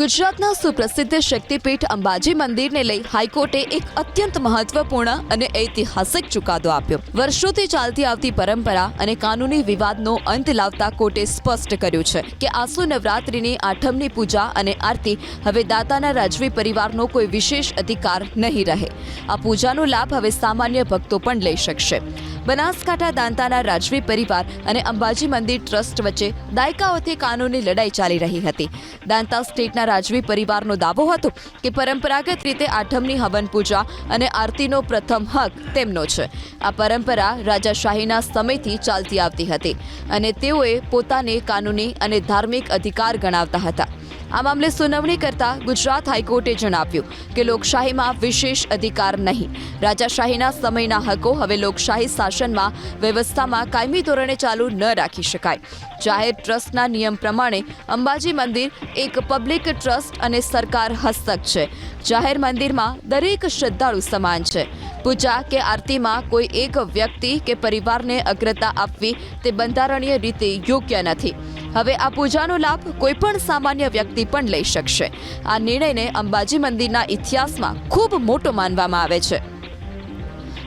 ગુજરાતના સુપ્રસિદ્ધ શક્તિપીઠ અંબાજી મંદિરને લઈ હાઈકોર્ટે એક અત્યંત મહત્વપૂર્ણ અને ઐતિહાસિક ચુકાદો આપ્યો. વર્ષોથી ચાલતી આવતી પરંપરા અને કાનૂની વિવાદનો અંત લાવતા કોર્ટે સ્પષ્ટ કર્યું છે કે આસુ નવરાત્રિની આઠમની પૂજા અને આરતી હવે દાતાના રાજવી પરિવારનો કોઈ વિશેષ અધિકાર નહીં રહે. આ પૂજાનો લાભ હવે સામાન્ય ભક્તો પણ લઈ શકશે. બનાસકાંઠા દાંતાના રાજવી પરિવાર અને અંબાજી મંદિર ટ્રસ્ટ વચ્ચે દાયકાઓથી કાનૂની લડાઈ ચાલી રહી હતી. દાંતા સ્ટેટના રાજવી પરિવારનો દાવો હતો કે પરંપરાગત રીતે આઠમની હવન પૂજા અને આરતીનો પ્રથમ હક તેમનો છે. આ પરંપરા રાજાશાહીના સમયથી ચાલતી આવતી હતી અને તેઓએ પોતાને કાનૂની અને ધાર્મિક અધિકાર ગણાવતા હતા. આ મામલે સુનાવણી કરતા ગુજરાત હાઈકોર્ટે જણાવ્યું કે લોકશાહીમાં વિશેષ અધિકાર નહીં. રાજાશાહીના સમયના હકો હવે લોકશાહી શાસનમાં વ્યવસ્થામાં કાયમી ધોરણે ચાલુ ન રાખી શકાય. જાહેર ટ્રસ્ટના નિયમ પ્રમાણે અંબાજી મંદિર એક પબ્લિક ટ્રસ્ટ અને સરકાર હસ્તક છે. જાહેર મંદિરમાં દરેક શ્રદ્ધાળુ સમાન છે. પૂજા કે આરતીમાં કોઈ એક વ્યક્તિ કે પરિવારને અગ્રતા આપવી તે બંધારણીય રીતે યોગ્ય નથી. હવે આ પૂજાનો લાભ કોઈ પણ સામાન્ય વ્યક્તિ પણ લઈ શકશે. આ નિર્ણયને અંબાજી મંદિરના ઇતિહાસમાં ખૂબ મોટો માનવામાં આવે છે.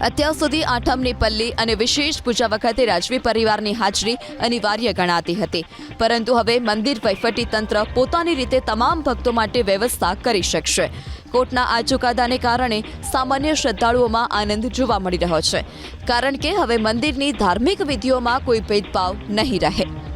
અત્યાર સુધી આઠમની પલ્લી અને વિશેષ પૂજા વખતે રાજવી પરિવારની હાજરી અનિવાર્ય ગણાતી હતી. પરંતુ હવે મંદિર વહીવટી તંત્ર પોતાની રીતે તમામ ભક્તો માટે વ્યવસ્થા કરી શકશે. કોર્ટના આ ચુકાદાને કારણે સામાન્ય શ્રદ્ધાળુઓમાં આનંદ જોવા મળી રહ્યો છે. કારણ કે હવે મંદિરની ધાર્મિક વિધિઓમાં કોઈ ભેદભાવ નહીં રહે.